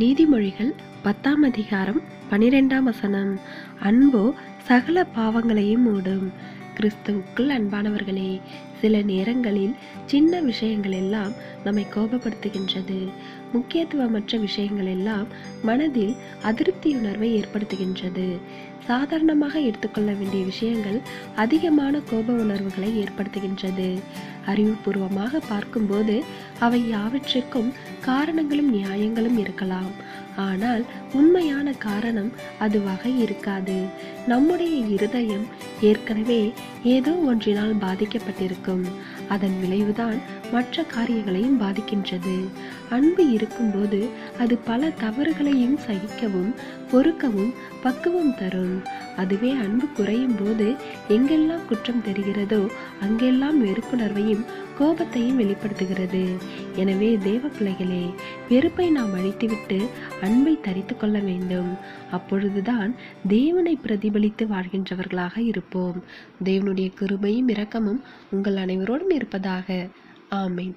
நீதிமொழிகள் பத்தாம் அதிகாரம் பனிரெண்டாம் வசனம். அன்போ சகல பாவங்களையும் மூடும். கிறிஸ்துவுக்குள் அன்பானவர்களே சில நேரங்களில் சின்ன விஷயங்கள் எல்லாம் நம்மை கோபப்படுத்துகின்றது. முக்கியத்துவமற்ற விஷயங்கள் எல்லாம் மனதில் அதிருப்தி உணர்வை ஏற்படுத்துகின்றது. சாதாரணமாக எடுத்துக்கொள்ள வேண்டிய விஷயங்கள் அதிகமான கோப உணர்வுகளை ஏற்படுத்துகின்றது. அறிவுபூர்வமாக பார்க்கும்போது அவை யாவற்றிற்கும் காரணங்களும் நியாயங்களும் இருக்கலாம். ஆனால் உண்மையான காரணம் அது வகை இருக்காது. நம்முடைய இருதயம் ஏற்கனவே ஏதோ ஒன்றினால் பாதிக்கப்பட்டிருக்கும். அதன் விளைவுதான் மற்ற காரியங்களையும் பாதிக்கின்றது. அன்பு இருக்கும்போது அது பல தவறுகளையும் சகிக்கவும் பொறுக்கவும் பக்குவம் தரும். அதுவே அன்பு குறையும் போது எங்கெல்லாம் குற்றம் தெரிகிறதோ அங்கெல்லாம் வெறுப்புணர்வையும் கோபத்தையும் வெளிப்படுத்துகிறது. எனவே தேவ பிள்ளைகளே வெறுப்பை நாம் அழித்துவிட்டு அன்பை தரித்து கொள்ள வேண்டும். அப்பொழுதுதான் தேவனை பிரதிபலித்து வாழ்கின்றவர்களாக இருப்போம். தேவனுடைய கிருபையும் இரக்கமும் உங்கள் அனைவரோடும் இருப்பதாக. ஆமேன்.